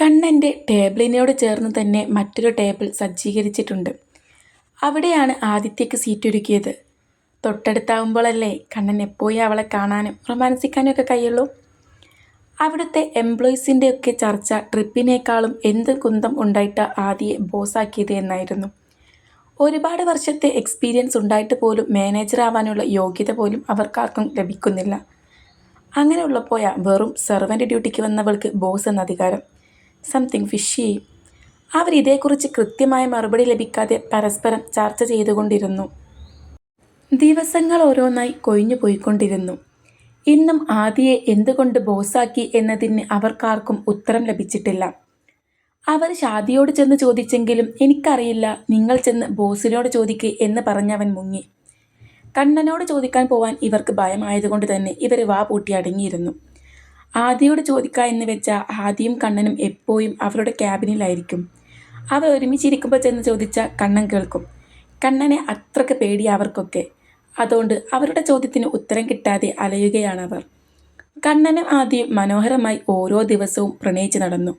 കണ്ണന്റെ ടേബിളിനോട് ചേർന്ന് തന്നെ മറ്റൊരു ടേബിൾ സജ്ജീകരിച്ചിട്ടുണ്ട്. അവിടെയാണ് ആദിത്യക്ക് സീറ്റ് സീറ്റൊരുക്കിയത്. തൊട്ടടുത്താവുമ്പോഴല്ലേ കണ്ണൻ എപ്പോഴും അവളെ കാണാനും റൊമാൻസിക്കാനും ഒക്കെ കഴിയുള്ളൂ? അവിടുത്തെ എംപ്ലോയീസിന്റെ ഒക്കെ ചർച്ച ട്രിപ്പിനേക്കാളും എന്ത് കുന്തം ഉണ്ടായിട്ട് ആദിയെ ബോസാക്കിയത് എന്നായിരുന്നു. ഒരുപാട് വർഷത്തെ എക്സ്പീരിയൻസ് ഉണ്ടായിട്ട് പോലും മാനേജർ ആവാനുള്ള യോഗ്യത പോലും അവർക്കാർക്കും ലഭിക്കുന്നില്ല. അങ്ങനെയുള്ളപ്പോയാ വെറും സെർവന്റ് ഡ്യൂട്ടിക്ക് വന്നവൾക്ക് ബോസ് എന്ന അധികാരം സംതിങ് ഫിഷി അവർ ഇതേക്കുറിച്ച് കൃത്യമായ മറുപടി ലഭിക്കാതെ പരസ്പരം ചർച്ച ചെയ്തുകൊണ്ടിരുന്നു. ദിവസങ്ങൾ ഓരോന്നായി കൊഴിഞ്ഞു പോയിക്കൊണ്ടിരുന്നു. ഇന്നും ആദിയെ എന്തുകൊണ്ട് ബോസാക്കി എന്നതിന് അവർക്കാർക്കും ഉത്തരം ലഭിച്ചിട്ടില്ല. അവർ ഷാദിയോട് ചെന്ന് ചോദിച്ചെങ്കിലും എനിക്കറിയില്ല നിങ്ങൾ ചെന്ന് ബോസിനോട് ചോദിക്കേ എന്ന് പറഞ്ഞവൻ മുങ്ങി. കണ്ണനോട് ചോദിക്കാൻ പോവാൻ ഇവർക്ക് ഭയമായതുകൊണ്ട് തന്നെ ഇവർ വാ പൂട്ടി അടങ്ങിയിരുന്നു. ആദിയോട് ചോദിക്കുക എന്ന് വെച്ചാൽ ആദിയും കണ്ണനും എപ്പോഴും അവരുടെ ക്യാബിനിലായിരിക്കും. അവർ ഒരുമിച്ചിരിക്കുമ്പോൾ ചെന്ന് ചോദിച്ചാൽ കണ്ണൻ കേൾക്കും. കണ്ണനെ അത്രയ്ക്ക് പേടി അവർക്കൊക്കെ. അതുകൊണ്ട് അവരുടെ ചോദ്യത്തിന് ഉത്തരം കിട്ടാതെ അലയുകയാണ് അവർ കണ്ണനും ആദ്യം മനോഹരമായി ഓരോ ദിവസവും പ്രണയിച്ച് നടന്നു.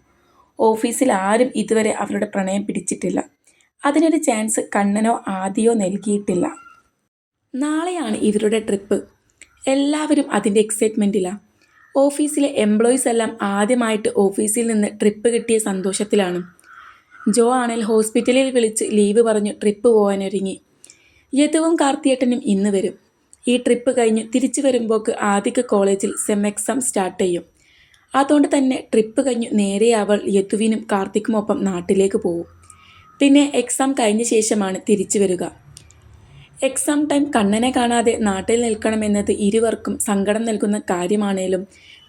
ഓഫീസിൽ ആരും ഇതുവരെ അവരുടെ പ്രണയം പിടിച്ചിട്ടില്ല. അതിനൊരു ചാൻസ് കണ്ണനോ ആദിയോ നൽകിയിട്ടില്ല. നാളെയാണ് ഇവരുടെ ട്രിപ്പ്. എല്ലാവരും അതിന്റെ എക്സൈറ്റ്മെന്റിലാണ് ഓഫീസിലെ എംപ്ലോയീസ് എല്ലാം ആദ്യമായിട്ട് ഓഫീസിൽ നിന്ന് ട്രിപ്പ് കിട്ടിയ സന്തോഷത്തിലാണ്. ജോ ആണെങ്കിൽ ഹോസ്പിറ്റലിൽ വിളിച്ച് ലീവ് പറഞ്ഞു ട്രിപ്പ് പോകാനൊരുങ്ങി യതുവും കാർത്തിയേട്ടനും ഇന്ന് വരും. ഈ ട്രിപ്പ് കഴിഞ്ഞ് തിരിച്ചു വരുമ്പോക്ക് ആദ്യക്ക് കോളേജിൽ സെം എക്സാം സ്റ്റാർട്ട് ചെയ്യും. അതുകൊണ്ട് തന്നെ ട്രിപ്പ് കഴിഞ്ഞ് നേരെ അവൾ യതുവിനും കാർത്തിക്കുമൊപ്പം നാട്ടിലേക്ക് പോകും. പിന്നെ എക്സാം കഴിഞ്ഞ ശേഷമാണ് തിരിച്ചു വരിക. എക്സാം ടൈം കണ്ണനെ കാണാതെ നാട്ടിൽ നിൽക്കണമെന്നത് ഇരുവർക്കും സങ്കടം നൽകുന്ന കാര്യമാണേലും.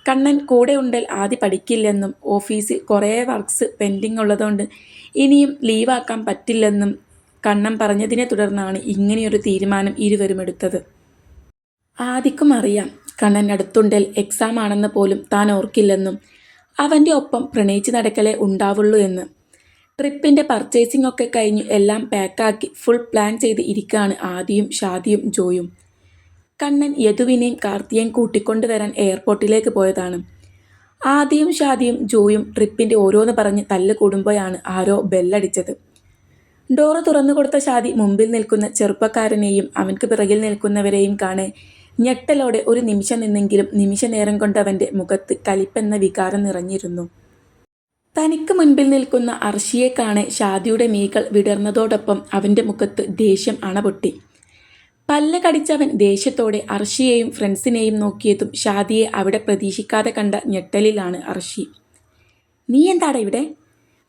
കണ്ണൻ കൂടെ ഉണ്ടൽ ആദ്യം പഠിക്കില്ലെന്നും ഓഫീസിൽ കുറേ വർക്ക്സ് പെൻഡിങ് ഉള്ളതുകൊണ്ട് ഇനിയും ലീവാക്കാൻ പറ്റില്ലെന്നും കണ്ണൻ പറഞ്ഞതിനെ തുടർന്നാണ് ഇങ്ങനെയൊരു തീരുമാനം ഇരുവരും എടുത്തത്. ആദിക്കും അറിയാം കണ്ണൻ അടുത്തുണ്ടൽ എക്സാം ആണെന്ന് പോലും താൻ ഓർക്കില്ലെന്നും അവന്റെ ഒപ്പം പ്രണയിച്ച് നടക്കലേ ഉണ്ടാവുള്ളൂ എന്ന്. ട്രിപ്പിന്റെ പർച്ചേസിംഗ് ഒക്കെ കഴിഞ്ഞ് എല്ലാം പാക്കാക്കി ഫുൾ പ്ലാൻ ചെയ്ത് ഇരിക്കുകയാണ് ആദിയും ഷാദിയും ജോയും. കണ്ണൻ യദുവിനെയും കാർത്തിയെയും കൂട്ടിക്കൊണ്ടുവരാൻ എയർപോർട്ടിലേക്ക് പോയതാണ്. ആദിയും ഷാദിയും ജോയും ട്രിപ്പിന്റെ ഓരോന്ന് പറഞ്ഞ് തല്ല് കൂടുമ്പോഴാണ് ആരോ ബെല്ലടിച്ചത്. ഡോറ് തുറന്നു കൊടുത്ത ഷാദി മുമ്പിൽ നിൽക്കുന്ന ചെറുപ്പക്കാരനെയും അവൻക്ക് പിറകിൽ നിൽക്കുന്നവരെയും കാണെ ഞെട്ടലോടെ ഒരു നിമിഷം നിന്നെങ്കിലും നിമിഷ നേരം കൊണ്ട് അവന്റെ മുഖത്ത് കലിപ്പെന്ന വികാരം നിറഞ്ഞിരുന്നു. തനിക്ക് മുൻപിൽ നിൽക്കുന്ന അർഷിയെ കാണെ ഷാദിയുടെ മീകൾ വിടർന്നതോടൊപ്പം അവന്റെ മുഖത്ത് ദേഷ്യം അണപൊട്ടി. പല്ല് കടിച്ചവൻ ദേഷ്യത്തോടെ അർഷിയെയും ഫ്രണ്ട്സിനെയും നോക്കിയതും ഷാദിയെ അവിടെ പ്രതീക്ഷിക്കാതെ കണ്ട ഞെട്ടലിലാണ് അർഷി. നീ എന്താടാ ഇവിടെ?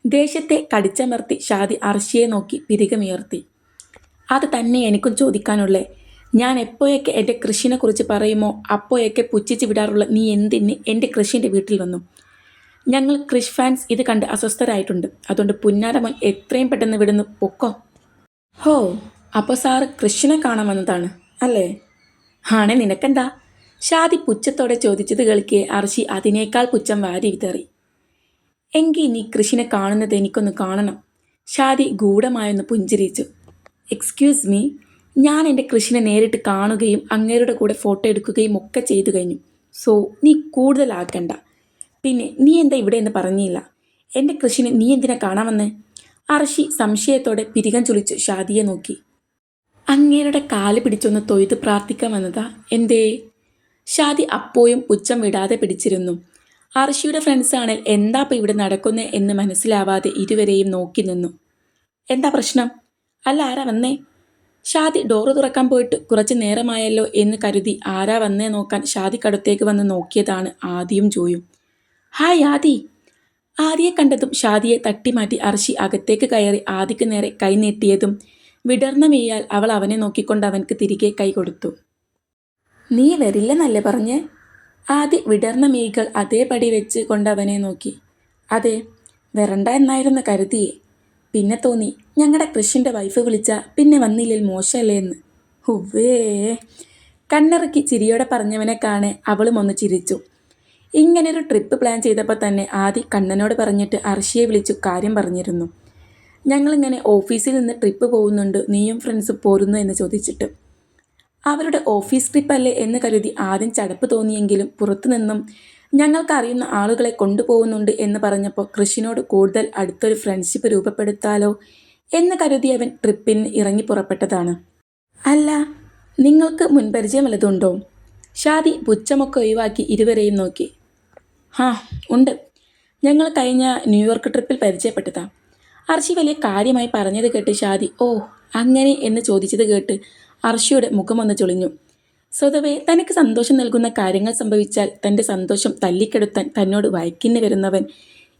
ദേഷ്യത്തെ കടിച്ചമർത്തി ഷാദി അർഷിയെ നോക്കി പിരികമുയർത്തി. അത് തന്നെ എനിക്കും ചോദിക്കാനുള്ളേ. ഞാൻ എപ്പോഴൊക്കെ എന്റെ കൃഷിനെക്കുറിച്ച് പറയുമോ അപ്പോഴൊക്കെ പുച്ഛിച്ച് വിടാറുള്ള നീ എന്തിന് എന്റെ കൃഷിന്റെ വീട്ടിൽ വന്നു? ഞങ്ങൾ ക്രിഷ് ഫാൻസ് ഇത് കണ്ട് അസ്വസ്ഥരായിട്ടുണ്ട്. അതുകൊണ്ട് പുന്നാരമൻ എത്രയും പെട്ടെന്ന് വിടുന്നു പൊക്കോ. ഹോ അപ്പോൾ സാറ് ക്രിഷിനെ കാണാൻ വന്നതാണ് അല്ലേ? ആണേ നിനക്കെന്താ? ഷാദി പുച്ഛത്തോടെ ചോദിച്ചത് കേൾക്കെ അർഷി അതിനേക്കാൾ പുച്ഛം വാരി വിതറി. എങ്കിൽ നീ കൃഷിനെ കാണുന്നത് എനിക്കൊന്ന് കാണണം. ഷാദി ഗൂഢമായൊന്ന് പുഞ്ചിരിച്ചു. എക്സ്ക്യൂസ് മീ ഞാൻ എന്റെ കൃഷിനെ നേരിട്ട് കാണുകയും അങ്ങേരുടെ കൂടെ ഫോട്ടോ എടുക്കുകയും ഒക്കെ ചെയ്തു കഴിഞ്ഞു. സോ നീ കൂടുതലാക്കണ്ട. പിന്നെ നീ എന്താ ഇവിടെ എന്ന് പറഞ്ഞില്ല. എന്റെ കൃഷിന് നീ എന്തിനാ കാണാമെന്ന്? അർഷി സംശയത്തോടെ പിരികം ചൊലിച്ചു ഷാദിയെ നോക്കി. അങ്ങേരുടെ കാൽ പിടിച്ചൊന്ന് തൊയ്ത് പ്രാർത്ഥിക്കാൻ വന്നതാ. എന്തേ? ഷാദി അപ്പോയും പുച്ഛം വിടാതെ പിടിച്ചിരുന്നു. അർഷിയുടെ ഫ്രണ്ട്സാണേൽ എന്താ ഇപ്പം ഇവിടെ നടക്കുന്നത് എന്ന് മനസ്സിലാവാതെ ഇരുവരെയും നോക്കി നിന്നു. എന്താ പ്രശ്നം? അല്ല ആരാ വന്നേ? ഷാദി ഡോറ് തുറക്കാൻ പോയിട്ട് കുറച്ച് നേരമായല്ലോ എന്ന് കരുതി ആരാ വന്നേ നോക്കാൻ ഷാദിക്കടുത്തേക്ക് വന്ന് നോക്കിയതാണ് ആദ്യം ജോയും. ഹായ് ആദി. ആദിയെ കണ്ടതും ഷാദിയെ തട്ടിമാറ്റി അർഷി അകത്തേക്ക് കയറി ആദിക്ക് നേരെ കൈനീട്ടിയതും വിടർന്ന മെയ്യാൽ അവൾ അവനെ നോക്കിക്കൊണ്ട് അവൻക്ക് തിരികെ കൈ കൊടുത്തു. നീ വരില്ലെന്നല്ലേ പറഞ്ഞേ? ആദി വിടർന്ന മീകൾ അതേപടി വെച്ച് കൊണ്ട് അവനെ നോക്കി. അതെ വരണ്ട എന്നായിരുന്നു കരുതിയേ. പിന്നെ തോന്നി ഞങ്ങളുടെ കൃഷിന്റെ വൈഫ് വിളിച്ച പിന്നെ വന്നില്ലേൽ മോശമല്ലേ എന്ന്. ഹുവേ കണ്ണിറക്കി ചിരിയോടെ പറഞ്ഞവനെ കാണെ അവളും ഒന്ന് ചിരിച്ചു. ഇങ്ങനൊരു ട്രിപ്പ് പ്ലാൻ ചെയ്തപ്പോൾ തന്നെ ആദി കണ്ണനോട് പറഞ്ഞിട്ട് അർഷിയെ വിളിച്ചു കാര്യം പറഞ്ഞിരുന്നു. ഞങ്ങളിങ്ങനെ ഓഫീസിൽ നിന്ന് ട്രിപ്പ് പോകുന്നുണ്ട് നീയും ഫ്രണ്ട്സ് പോരുന്നു എന്ന് ചോദിച്ചിട്ട്. അവരുടെ ഓഫീസ് ട്രിപ്പല്ലേ എന്ന് കരുതി ആദ്യം ചടപ്പ് തോന്നിയെങ്കിലും പുറത്തുനിന്നും ഞങ്ങൾക്കറിയുന്ന ആളുകളെ കൊണ്ടുപോകുന്നുണ്ട് എന്ന് പറഞ്ഞപ്പോൾ കൃഷിനോട് കൂടുതൽ അടുത്തൊരു ഫ്രണ്ട്ഷിപ്പ് രൂപപ്പെടുത്താലോ എന്ന് കരുതി അവൻ ട്രിപ്പിന് ഇറങ്ങി പുറപ്പെട്ടതാണ്. അല്ല നിങ്ങൾക്ക് മുൻപരിചയം വല്ലതുണ്ടോ ഷാദി പുച്ഛമൊക്കെ ഒഴിവാക്കി ഇരുവരെയും നോക്കി. ഹാ ഉണ്ട്. ഞങ്ങൾ കഴിഞ്ഞ ന്യൂയോർക്ക് ട്രിപ്പിൽ പരിചയപ്പെട്ടതാ. അർഷി വലിയ കാര്യമായി പറഞ്ഞത് കേട്ട് ഷാദി ഓ അങ്ങനെ എന്ന് ചോദിച്ചത് കേട്ട് അർഷിയുടെ മുഖം മുഖമൊന്ന് ചൊളിഞ്ഞു. സ്വതവേ തനിക്ക് സന്തോഷം നൽകുന്ന കാര്യങ്ങൾ സംഭവിച്ചാൽ തന്റെ സന്തോഷം തല്ലിക്കെടുത്താൻ തന്നോട് വയക്കിന് വരുന്നവൻ.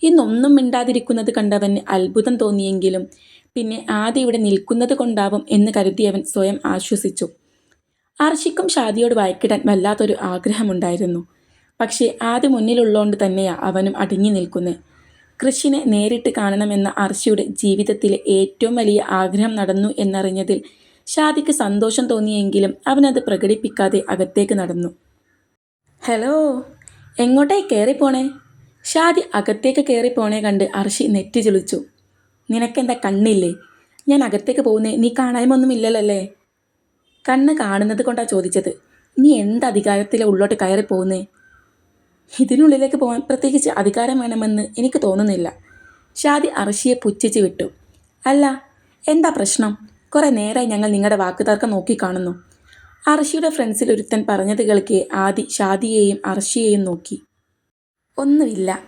ഇന്നൊന്നും മിണ്ടാതിരിക്കുന്നത് കണ്ടവന് അത്ഭുതം തോന്നിയെങ്കിലും പിന്നെ ആദ്യം ഇവിടെ നിൽക്കുന്നത് കൊണ്ടാവും എന്ന് കരുതിയവൻ സ്വയം ആശ്വസിച്ചു. അർഷിക്കും ഷാദിയോട് വയക്കിടാൻ വല്ലാത്തൊരു ആഗ്രഹമുണ്ടായിരുന്നു. പക്ഷേ ആദ്യം മുന്നിലുള്ളതുകൊണ്ട് തന്നെയാണ് അവനും അടങ്ങി നിൽക്കുന്നത് കൃഷിനെ നേരിട്ട് കാണണമെന്ന അർഷിയുടെ ജീവിതത്തിലെ ഏറ്റവും വലിയ ആഗ്രഹം നടന്നു എന്നറിഞ്ഞതിൽ ഷാദിക്ക് സന്തോഷം തോന്നിയെങ്കിലും അവനത് പ്രകടിപ്പിക്കാതെ അകത്തേക്ക് നടന്നു. ഹലോ എങ്ങോട്ടേ കയറിപ്പോണേ ഷാദി അകത്തേക്ക് കയറിപ്പോണേ കണ്ട് അർഷി നെറ്റി ചൊളിച്ചു. നിനക്കെന്താ കണ്ണില്ലേ? ഞാൻ അകത്തേക്ക് പോകുന്നേ നീ കാണായ്മൊന്നുമില്ലല്ലേ കണ്ണ് കാണുന്നത് കൊണ്ടാണ് ചോദിച്ചത്. നീ എന്ത് അധികാരത്തിലെ ഉള്ളോട്ട് കയറി പോകുന്നേ ഇതിനുള്ളിലേക്ക് പോകാൻ പ്രത്യേകിച്ച് അധികാരം വേണമെന്ന് എനിക്ക് തോന്നുന്നില്ല. ഷാദി അർഷിയെ പുച്ഛിച്ച് വിട്ടു. അല്ല എന്താ പ്രശ്നം? കുറേ നേരമായി ഞങ്ങൾ നിങ്ങളുടെ വാക്കുതർക്കം നോക്കിക്കാണുന്നു. അർഷിയുടെ ഫ്രണ്ട്സിൽ ഒരുത്തൻ പറഞ്ഞത് കേൾക്കെ ആദി ഷാദിയെയും അർഷിയെയും നോക്കി. ഒന്നുമില്ല.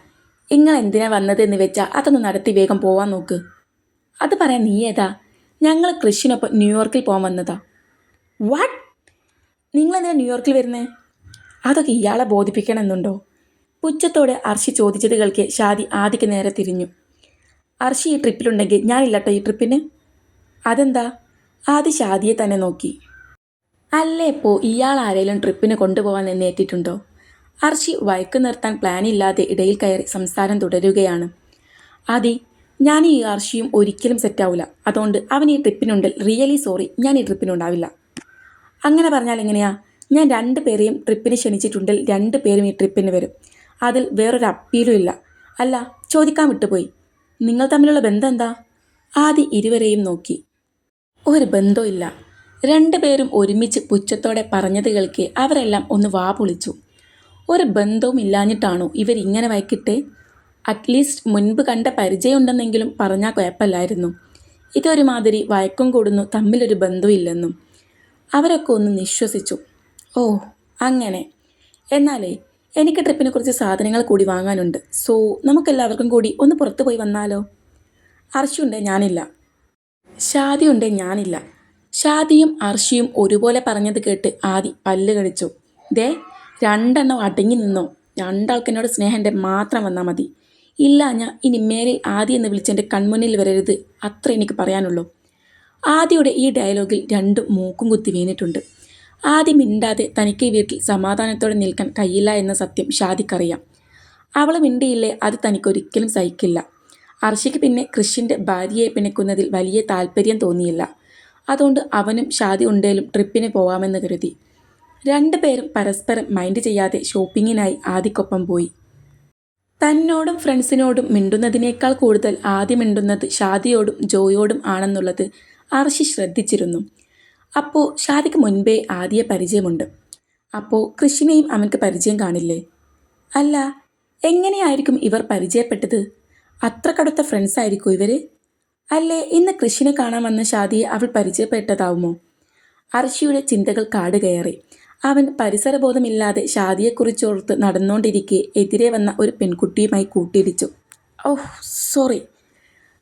നിങ്ങൾ എന്തിനാ വന്നത് എന്ന് വെച്ചാൽ അതൊന്ന് നടത്തി വേഗം പോവാൻ നോക്ക്. അത് പറയാൻ നീ ഏതാ? ഞങ്ങൾ കൃഷിനൊപ്പം ന്യൂയോർക്കിൽ പോകാൻ വന്നതാ. വാട്ട്? നിങ്ങളെന്തിനാ ന്യൂയോർക്കിൽ വരുന്നത് അതൊക്കെ ഇയാളെ ബോധിപ്പിക്കണമെന്നുണ്ടോ? പുച്ഛത്തോടെ അർഷി ചോദിച്ചത് കേൾക്കെ ഷാദി ആദിക്ക് നേരെ തിരിഞ്ഞു. അർഷി ഈ ട്രിപ്പിലുണ്ടെങ്കിൽ ഞാനില്ലട്ടോ ഈ ട്രിപ്പിന്? അതെന്താ? ആദി ഷാദിയെ തന്നെ നോക്കി. അല്ലേ ഇപ്പോൾ ഇയാൾ ആരെങ്കിലും ട്രിപ്പിന് കൊണ്ടുപോകാൻ എന്നേറ്റിട്ടുണ്ടോ അർഷി വഴക്ക് നിർത്താൻ പ്ലാൻ ഇല്ലാതെ ഇടയിൽ കയറി സംസാരം തുടരുകയാണ്. ആദി ഞാൻ ഈ അർഷിയും ഒരിക്കലും സെറ്റാവില്ല അതുകൊണ്ട് അവൻ ഈ ട്രിപ്പിനുണ്ട് റിയലി സോറി ഞാൻ ഈ ട്രിപ്പിനുണ്ടാവില്ല. അങ്ങനെ പറഞ്ഞാൽ എങ്ങനെയാ? ഞാൻ രണ്ട് പേരെയും ട്രിപ്പിന് ക്ഷണിച്ചിട്ടുണ്ടെങ്കിൽ രണ്ട് പേരും ഈ ട്രിപ്പിന് വരും. അതിൽ വേറൊരു അപ്പീലും ഇല്ല. അല്ല ചോദിക്കാൻ വിട്ടുപോയി. നിങ്ങൾ തമ്മിലുള്ള ബന്ധം എന്താ? ആദ്യ ഇരുവരെയും നോക്കി. ഒരു ബന്ധമില്ല രണ്ടുപേരും ഒരുമിച്ച് പുച്ഛത്തോടെ പറഞ്ഞത് കേൾക്കെ അവരെല്ലാം ഒന്ന് വാ പൊളിച്ചു. ഒരു ബന്ധവും ഇല്ലാഞ്ഞിട്ടാണോ ഇവരിങ്ങനെ വൈകിട്ട് അറ്റ്ലീസ്റ്റ് മുൻപ് കണ്ട പരിചയമുണ്ടെന്നെങ്കിലും പറഞ്ഞാൽ കുഴപ്പമില്ലായിരുന്നു. ഇതൊരുമാതിരി വയക്കും കൂടുന്നു തമ്മിലൊരു ബന്ധമില്ലെന്നും അവരൊക്കെ ഒന്ന് നിശ്വസിച്ചു. ഓ അങ്ങനെ. എന്നാലേ എനിക്ക് ട്രിപ്പിനെ കുറിച്ച് സാധനങ്ങൾ കൂടി വാങ്ങാനുണ്ട്. സോ നമുക്കെല്ലാവർക്കും കൂടി ഒന്ന് പുറത്തു പോയി വന്നാലോ? അർഷുണ്ട് ഞാനില്ല. ഷാദിയുണ്ട് ഞാനില്ല. ഷാദിയും അർഷിയും ഒരുപോലെ പറഞ്ഞത് കേട്ട് ആദി പല്ല് കടിച്ചു. ദേ രണ്ടെണ്ണം അടങ്ങി നിന്നോ? രണ്ടാൾക്കെന്നോട് സ്നേഹന്റെ മാത്രം വന്നാൽ മതി. ഇല്ല ഞാൻ ഇനി മേലിൽ ആദി എന്ന് വിളിച്ചെന്റെ കൺമുന്നിൽ വരരുത്. അത്ര എനിക്ക് പറയാനുള്ളൂ. ആദിയുടെ ഈ ഡയലോഗിൽ രണ്ടും മൂക്കും കുത്തി വീണിട്ടുണ്ട്. ആദ്യം മിണ്ടാതെ തനിക്ക് ഈ വീട്ടിൽ സമാധാനത്തോടെ നിൽക്കാൻ കഴിയില്ല എന്ന സത്യം ഷാദിക്കറിയാം. അവൾ മിണ്ടിയില്ലേ അത് തനിക്കൊരിക്കലും സഹിക്കില്ല. അർഷിക്ക് പിന്നെ കൃഷിന്റെ ഭാര്യയെ പിണക്കുന്നതിൽ വലിയ താല്പര്യം തോന്നിയില്ല. അതുകൊണ്ട് അവനും ഷാദി ഉണ്ടേലും ട്രിപ്പിന് പോകാമെന്ന് കരുതി. രണ്ടുപേരും പരസ്പരം മൈൻഡ് ചെയ്യാതെ ഷോപ്പിങ്ങിനായി ആദിക്കൊപ്പം പോയി. തന്നോടും ഫ്രണ്ട്സിനോടും മിണ്ടുന്നതിനേക്കാൾ കൂടുതൽ ആദ്യം മിണ്ടുന്നത് ഷാദിയോടും ജോയോടും ആണെന്നുള്ളത് അർഷി ശ്രദ്ധിച്ചിരുന്നു. അപ്പോൾ ഷാദിക്ക് മുൻപേ ആദിയെ പരിചയമുണ്ട്. അപ്പോൾ കൃഷിനെയും അവൻക്ക് പരിചയം കാണില്ലേ? അല്ല എങ്ങനെയായിരിക്കും ഇവർ പരിചയപ്പെട്ടത്? അത്ര കടുത്ത ഫ്രണ്ട്സ് ആയിരിക്കും ഇവർ അല്ലേ ഇന്ന് കൃഷിനെ കാണാൻ വന്ന ഷാദിയെ അവൾ പരിചയപ്പെട്ടതാവുമോ? അർഷിയുടെ ചിന്തകൾ കാട് കയറി അവൻ പരിസരബോധമില്ലാതെ ഷാദിയെക്കുറിച്ചോർത്ത് നടന്നുകൊണ്ടിരിക്കെ എതിരെ വന്ന ഒരു പെൺകുട്ടിയുമായി കൂട്ടിയിടിച്ചു. ഓഹ് സോറി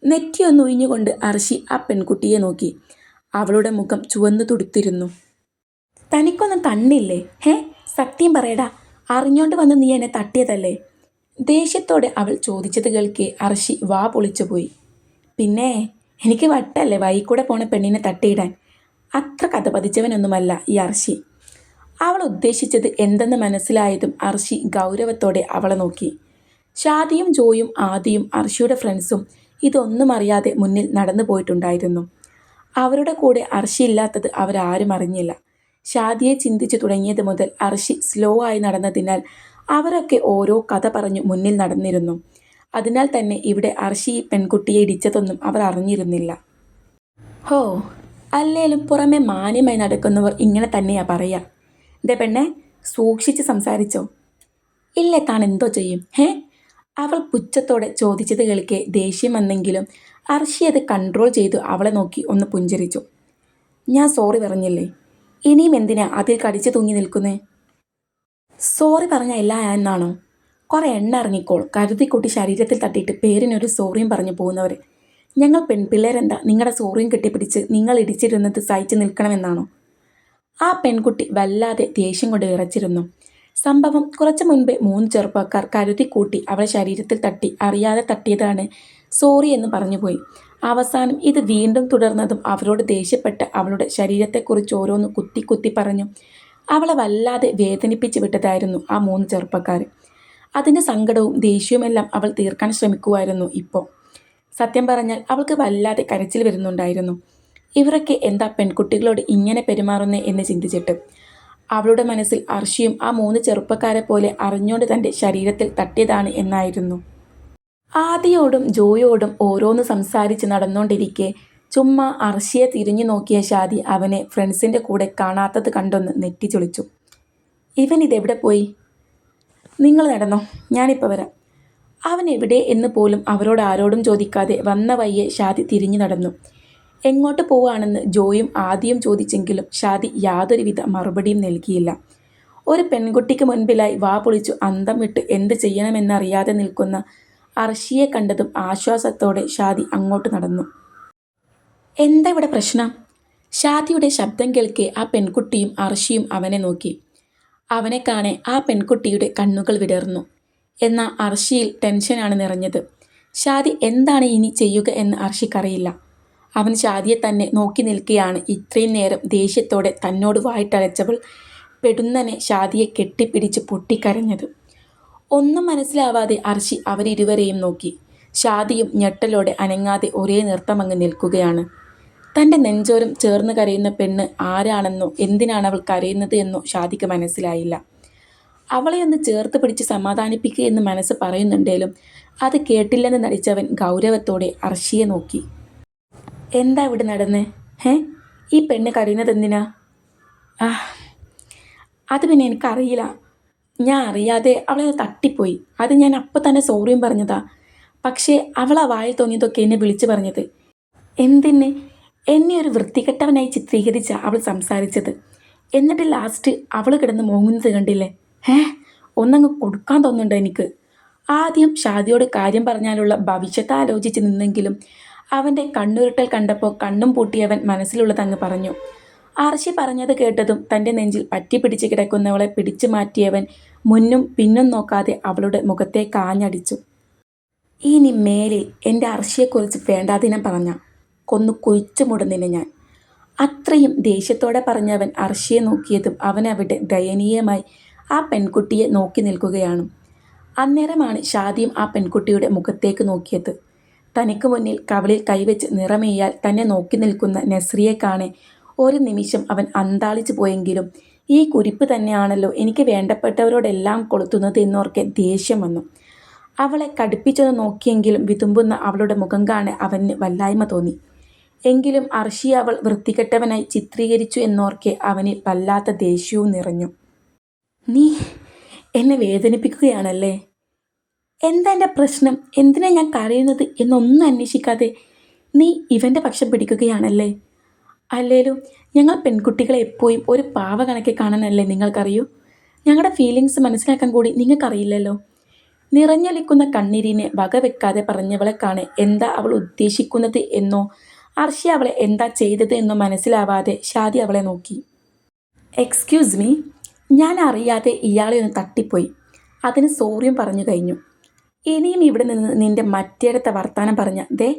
നെറ്റിയൊന്നുയിഞ്ഞുകൊണ്ട് അർഷി ആ പെൺകുട്ടിയെ നോക്കി. അവളുടെ മുഖം ചുവന്നു തുടുത്തിരുന്നു. തനിക്കൊന്നും കണ്ണില്ലേ? ഹേ സത്യം പറയടാ അറിഞ്ഞോണ്ട് വന്ന് നീ എന്നെ തട്ടിയതല്ലേ? ദേഷ്യത്തോടെ അവൾ ചോദിച്ചത് കേൾക്കെ അർഷി വാ പൊളിച്ചു പോയി. പിന്നെ എനിക്ക് വട്ടല്ലേ വൈകൂടെ പോണ പെണ്ണിനെ തട്ടിയിടാൻ? അത്ര കഥ പതിച്ചവനൊന്നുമല്ല ഈ അർഷി. അവൾ ഉദ്ദേശിച്ചത് എന്തെന്ന് മനസ്സിലായതും അർഷി ഗൗരവത്തോടെ അവളെ നോക്കി. ഷാദിയും ജോയും ആദിയും അർഷിയുടെ ഫ്രണ്ട്സും ഇതൊന്നും അറിയാതെ മുന്നിൽ നടന്നു പോയിട്ടുണ്ടായിരുന്നു. അവരുടെ കൂടെ അർഷി ഇല്ലാത്തത് അവരാരും അറിഞ്ഞില്ല. ഷാദിയെ ചിന്തിച്ചു തുടങ്ങിയത് മുതൽ അർഷി സ്ലോ ആയി നടന്നതിനാൽ അവരൊക്കെ ഓരോ കഥ പറഞ്ഞു മുന്നിൽ നടന്നിരുന്നു. അതിനാൽ തന്നെ ഇവിടെ അർഷി പെൺകുട്ടിയെ ഇടിച്ചതൊന്നും അവർ അറിഞ്ഞിരുന്നില്ല. ഹോ അല്ലേലും പുറമെ മാന്യമായി നടക്കുന്നവർ ഇങ്ങനെ തന്നെയാ പറയാ. ദേ പെണ്ണെ സൂക്ഷിച്ച് സംസാരിച്ചോ. ഇല്ലേ താൻ എന്തോ ചെയ്യും? ഹേ? അവൾ പുച്ഛത്തോടെ ചോദിച്ചത് കേൾക്കെ ദേഷ്യം വന്നെങ്കിലും അർഷി അത് കൺട്രോൾ ചെയ്തു അവളെ നോക്കി ഒന്ന് പുഞ്ചിരിച്ചു. ഞാൻ സോറി പറഞ്ഞില്ലേ? ഇനിയും എന്തിനാ അതിൽ കടിച്ചു തൂങ്ങി നിൽക്കുന്നേ? സോറി പറഞ്ഞ എല്ലാ എന്നാണോ? കുറെ എണ്ണ ഇറങ്ങിക്കോൾ. കരുതിക്കൂട്ടി ശരീരത്തിൽ തട്ടിയിട്ട് പേരിനൊരു സോറിയും പറഞ്ഞു പോകുന്നവർ ഞങ്ങൾ പെൺപിള്ളേരെന്താ നിങ്ങളുടെ സോറിയും കെട്ടിപ്പിടിച്ച് നിങ്ങൾ ഇടിച്ചിരുന്നത് സഹിച്ചു നിൽക്കണമെന്നാണോ? ആ പെൺകുട്ടി വല്ലാതെ ദേഷ്യം കൊണ്ട് വിറച്ചിരുന്നു. സംഭവം കുറച്ചു മുൻപേ മൂന്ന് ചെറുപ്പക്കാർ കരുതിക്കൂട്ടി അവളെ ശരീരത്തിൽ തട്ടി അറിയാതെ തട്ടിയതാണ് സോറി എന്ന് പറഞ്ഞു പോയി. അവസാനം ഇത് വീണ്ടും തുടർന്നതും അവരോട് ദേഷ്യപ്പെട്ട് അവളുടെ ശരീരത്തെക്കുറിച്ച് ഓരോന്ന് കുത്തി കുത്തി പറഞ്ഞു. അവളെ വല്ലാതെ വേദനിപ്പിച്ച് വിട്ടതായിരുന്നു ആ മൂന്ന് ചെറുപ്പക്കാർ അതിന്റെ സങ്കടവും ദേഷ്യവുമെല്ലാം അവൾ തീർക്കാൻ ശ്രമിക്കുമായിരുന്നു ഇപ്പോൾ സത്യം പറഞ്ഞാൽ അവൾക്ക് വല്ലാതെ കരച്ചിൽ വരുന്നുണ്ടായിരുന്നു. ഇവരൊക്കെ എന്താ പെൺകുട്ടികളോട് ഇങ്ങനെ പെരുമാറുന്നേ എന്ന് ചിന്തിച്ചിട്ട്. അവളുടെ മനസ്സിൽ അർഷിയും ആ മൂന്ന് ചെറുപ്പക്കാരെ പോലെ അറിഞ്ഞുകൊണ്ട് തന്റെ ശരീരത്തിൽ തട്ടിയതാണ് എന്നായിരുന്നു. ആദിയോടും ജോയോടും ഓരോന്ന് സംസാരിച്ച് നടന്നുകൊണ്ടിരിക്കെ ചുമ്മാ അർഷിയെ തിരിഞ്ഞു നോക്കിയ ഷാദി അവനെ ഫ്രണ്ട്സിന്റെ കൂടെ കാണാത്തത് കണ്ടൊന്ന് നെറ്റിച്ചൊളിച്ചു ഇവൻ ഇതെവിടെ പോയി? നിങ്ങൾ നടന്നോ ഞാനിപ്പോൾ വരാം. അവൻ എവിടെ? എന്ന് പോലും അവരോട് ആരോടും ചോദിക്കാതെ വന്ന വയ്യെ ഷാദി തിരിഞ്ഞു നടന്നു. എങ്ങോട്ട് പോവുകയാണെന്ന് ജോയും ആദ്യം ചോദിച്ചെങ്കിലും ഷാദി യാതൊരുവിധ മറുപടിയും നൽകിയില്ല. ഒരു പെൺകുട്ടിക്ക് മുൻപിലായി വാ പൊളിച്ചു അന്തം വിട്ട് എന്ത് ചെയ്യണമെന്നറിയാതെ നിൽക്കുന്ന അർഷിയെ കണ്ടതും ആശ്വാസത്തോടെ ഷാദി അങ്ങോട്ട് നടന്നു. എന്താ ഇവിടെ പ്രശ്നം? ഷാദിയുടെ ശബ്ദം കേൾക്കെ ആ പെൺകുട്ടിയും അർഷിയും അവനെ നോക്കി. അവനെ കാണെ ആ പെൺകുട്ടിയുടെ കണ്ണുകൾ വിടർന്നു. എന്നാൽ അർഷിയിൽ ടെൻഷനാണ് നിറഞ്ഞത്. ഷാദി എന്താണ് ഇനി ചെയ്യുക എന്ന് അർഷിക്കറിയില്ല. അവൻ ഷാദിയെ തന്നെ നോക്കി നിൽക്കുകയാണ് ഇത്രയും നേരം ദേഷ്യത്തോടെ തന്നോട് വായിട്ടലച്ചവൾ പെടുന്നനെ ഷാദിയെ കെട്ടിപ്പിടിച്ച് പൊട്ടിക്കരഞ്ഞത്. ഒന്നും മനസ്സിലാവാതെ അർഷി അവരിരുവരെയും നോക്കി. ഷാദിയും ഞെട്ടലോടെ അനങ്ങാതെ ഒരേ നൃത്തമങ്ങ് നിൽക്കുകയാണ്. തന്റെ നെഞ്ചോരം ചേർന്ന് കരയുന്ന പെണ്ണ് ആരാണെന്നോ എന്തിനാണ് അവൾ കരയുന്നത് എന്നോ ഷാദിക്ക് മനസ്സിലായില്ല. അവളെ ഒന്ന് ചേർത്ത് പിടിച്ച് സമാധാനിപ്പിക്കുക എന്ന് മനസ്സ് പറയുന്നുണ്ടേലും അത് കേട്ടില്ലെന്ന് നടിച്ചവൻ ഗൗരവത്തോടെ അർഷിയെ നോക്കി. എന്താ ഇവിടെ നടന്നേ? ഹേ? ഈ പെണ്ണ് കരയുന്നത് എന്തിനാ? ആ അത് പിന്നെ എനിക്കറിയില്ല. ഞാൻ അറിയാതെ അവളെ തട്ടിപ്പോയി. അത് ഞാൻ അപ്പം തന്നെ സോറിയും പറഞ്ഞതാ. പക്ഷേ അവൾ ആ വായിൽ തോന്നിയതൊക്കെ എന്നെ വിളിച്ചു പറഞ്ഞത്. എന്തിന് എന്നെ ഒരു വൃത്തികെട്ടവനായി ചിത്രീകരിച്ച അവൾ സംസാരിച്ചത്. എന്നിട്ട് ലാസ്റ്റ് അവൾ കിടന്ന് മോങ്ങുന്നത് കണ്ടില്ലേ? ഏ ഒന്നങ്ങ് കൊടുക്കാൻ തോന്നുന്നുണ്ട് എനിക്ക്? ആദ്യം ഷാദിയോട് കാര്യം പറഞ്ഞാലുള്ള ഭവിഷ്യത്ത് ആലോചിച്ച് നിന്നെങ്കിലും അവന്റെ കണ്ണുരുട്ടൽ കണ്ടപ്പോൾ കണ്ണും പൂട്ടിയവൻ മനസ്സിലുള്ളതങ്ങ് പറഞ്ഞു. ആർഷി പറഞ്ഞത് കേട്ടതും തന്റെ നെഞ്ചിൽ പറ്റിപ്പിടിച്ച് കിടക്കുന്നവളെ പിടിച്ചു മാറ്റിയവൻ മുന്നും പിന്നും നോക്കാതെ അവളുടെ മുഖത്തെ കാഞ്ഞടിച്ചു. ഇനി മേലിൽ എന്റെ അർഷിയെക്കുറിച്ച് വേണ്ടാതിനം പറഞ്ഞ. കൊന്നു കുഴിച്ചു മുടന്നിനെ ഞാൻ. അത്രയും ദേഷ്യത്തോടെ പറഞ്ഞവൻ അർഷിയെ നോക്കിയതും അവനവിടെ ദയനീയമായി ആ പെൺകുട്ടിയെ നോക്കി നിൽക്കുകയാണ്. അന്നേരമാണ് ഷാദിയും ആ പെൺകുട്ടിയുടെ മുഖത്തേക്ക് നോക്കിയത്. തനിക്ക് മുന്നിൽ കവളിൽ കൈവച്ച് നിറമെയ്യാൽ തന്നെ നോക്കി നിൽക്കുന്ന നസ്രിയെ കാണെ ഒരു നിമിഷം അവൻ അന്താളിച്ചു പോയെങ്കിലും ഈ കുരിപ്പ് തന്നെയാണല്ലോ എനിക്ക് വേണ്ടപ്പെട്ടവരോടെല്ലാം കൊളുത്തുന്നത് എന്നോർക്കെ ദേഷ്യം വന്നു. അവളെ കടുപ്പിച്ചൊന്ന് നോക്കിയെങ്കിലും വിതുമ്പുന്ന അവളുടെ മുഖം കാണെ അവന് വല്ലായ്മ തോന്നി. എങ്കിലും അർഷി അവൾ വൃത്തികെട്ടവനായി ചിത്രീകരിച്ചു എന്നോർക്കെ അവന് വല്ലാത്ത ദേഷ്യവും നിറഞ്ഞു. നീ എന്നെ വേദനിപ്പിക്കുകയാണല്ലേ? എന്താ എന്റെ പ്രശ്നം? എന്തിനാ ഞാൻ കരയുന്നത്? എന്നൊന്നും അന്വേഷിക്കാതെ നീ ഇവന്റെ പക്ഷം പിടിക്കുകയാണല്ലേ? അല്ലേലും ഞങ്ങൾ പെൺകുട്ടികളെ എപ്പോഴും ഒരു പാവ കണക്കെ കാണാനല്ലേ നിങ്ങൾക്കറിയൂ? ഞങ്ങളുടെ ഫീലിങ്സ് മനസ്സിലാക്കാൻ കൂടി നിങ്ങൾക്കറിയില്ലല്ലോ. നിറഞ്ഞൊലിക്കുന്ന കണ്ണീരിനെ വകവെക്കാതെ പറഞ്ഞവളെ കാണെ എന്താ അവൾ ഉദ്ദേശിക്കുന്നത് എന്നോ അർഷി അവളെ എന്താ ചെയ്തത് എന്നോ മനസ്സിലാവാതെ ഷാദി അവളെ നോക്കി. എക്സ്ക്യൂസ് മീ ഞാൻ അറിയാതെ ഇയാളെ ഒന്ന് തട്ടിപ്പോയി. അതിന് സോറിയും പറഞ്ഞു കഴിഞ്ഞു. ഇനിയും ഇവിടെ നിന്ന് നിന്റെ മറ്റേടത്തെ വർത്തമാനം പറഞ്ഞ ദേ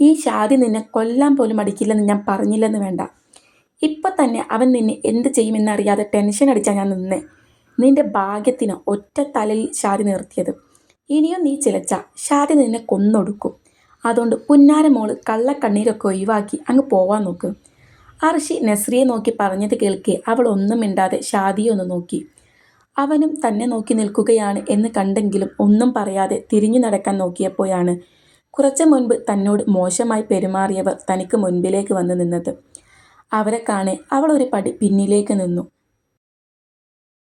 ഈ ഷാദി നിന്നെ കൊല്ലാൻ പോലും അടിക്കില്ലെന്ന് ഞാൻ പറഞ്ഞില്ലെന്ന് വേണ്ട. ഇപ്പം തന്നെ അവൻ നിന്നെ എന്ത് ചെയ്യുമെന്നറിയാതെ ടെൻഷൻ അടിച്ചാൽ ഞാൻ നിന്നേ. നിന്റെ ഭാഗ്യത്തിന് ഒറ്റ തലയിൽ ഷാദി നിർത്തിയത്. ഇനിയും നീ ചിലച്ച ഷാദി നിന്നെ കൊന്നൊടുക്കും. അതുകൊണ്ട് പുന്നാരമോൾ കള്ളക്കണ്ണീരൊക്കെ ഒഴിവാക്കി അങ്ങ് പോവാൻ നോക്ക്. അർഷി നസ്രിയെ നോക്കി പറഞ്ഞത് കേൾക്കെ അവൾ ഒന്നും മിണ്ടാതെ ഷാദിയെ ഒന്ന് നോക്കി. അവനും തന്നെ നോക്കി നിൽക്കുകയാണ് എന്ന് കണ്ടെങ്കിലും ഒന്നും പറയാതെ തിരിഞ്ഞു നടക്കാൻ നോക്കിയപ്പോഴാണ് കുറച്ചു മുൻപ് തന്നോട് മോശമായി പെരുമാറിയവർ തനിക്ക് മുൻപിലേക്ക് വന്നു നിന്നത്. അവരെ കാണെ അവൾ ഒരു പടി പിന്നിലേക്ക് നിന്നു.